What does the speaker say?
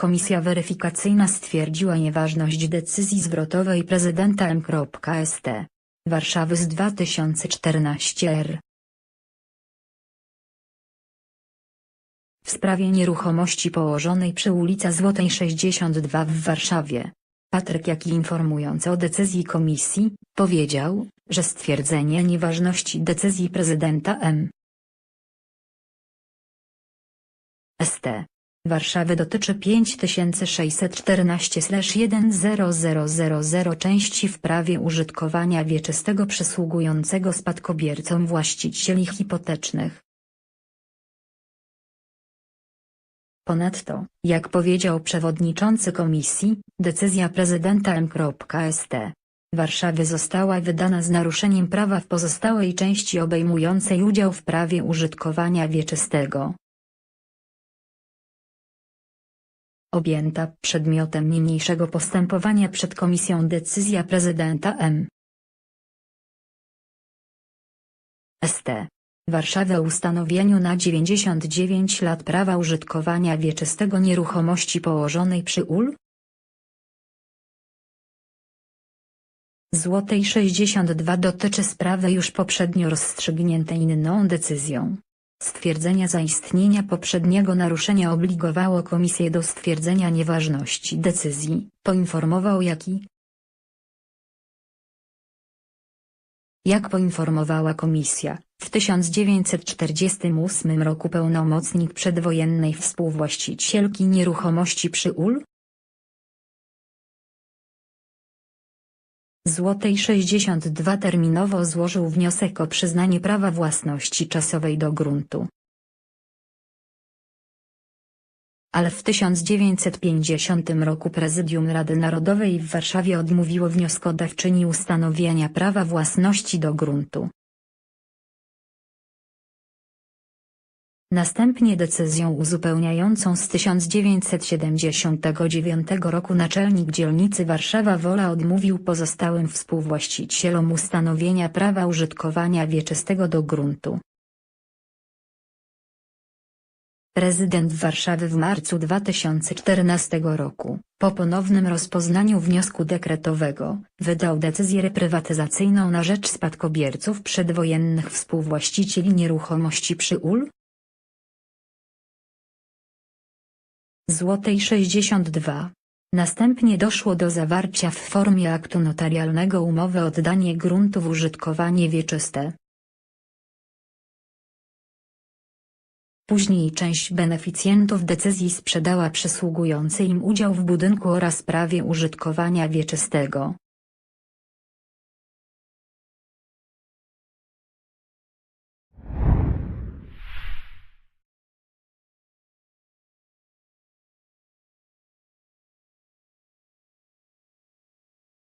Komisja weryfikacyjna stwierdziła nieważność decyzji zwrotowej prezydenta M.st. Warszawy z 2014 r. w sprawie nieruchomości położonej przy ulica Złotej 62 w Warszawie. Patryk Jaki informując o decyzji komisji, powiedział, że stwierdzenie nieważności decyzji prezydenta M. ST. Warszawy dotyczy 5614-10000 części w prawie użytkowania wieczystego przysługującego spadkobiercom właścicieli hipotecznych. Ponadto, jak powiedział przewodniczący komisji, decyzja prezydenta M.st. Warszawy została wydana z naruszeniem prawa w pozostałej części obejmującej udział w prawie użytkowania wieczystego. Objęta przedmiotem niniejszego postępowania przed komisją decyzja prezydenta M. St. Warszawy o ustanowieniu na 99 lat prawa użytkowania wieczystego nieruchomości położonej przy ul. Złotej 62 dotyczy sprawy już poprzednio rozstrzygniętej inną decyzją. Stwierdzenia zaistnienia poprzedniego naruszenia obligowało komisję do stwierdzenia nieważności decyzji, poinformował Jaki. Jak poinformowała komisja, w 1948 roku pełnomocnik przedwojennej współwłaścicielki nieruchomości przy ul. Złotej 62 terminowo złożył wniosek o przyznanie prawa własności czasowej do gruntu. Ale w 1950 roku Prezydium Rady Narodowej w Warszawie odmówiło wnioskodawczyni ustanowienia prawa własności do gruntu. Następnie decyzją uzupełniającą z 1979 roku naczelnik dzielnicy Warszawa Wola odmówił pozostałym współwłaścicielom ustanowienia prawa użytkowania wieczystego do gruntu. Prezydent Warszawy w marcu 2014 roku, po ponownym rozpoznaniu wniosku dekretowego, wydał decyzję reprywatyzacyjną na rzecz spadkobierców przedwojennych współwłaścicieli nieruchomości przy ul. Złotej 62. Następnie doszło do zawarcia w formie aktu notarialnego umowy oddanie gruntu w użytkowanie wieczyste. Później część beneficjentów decyzji sprzedała przysługujący im udział w budynku oraz prawie użytkowania wieczystego.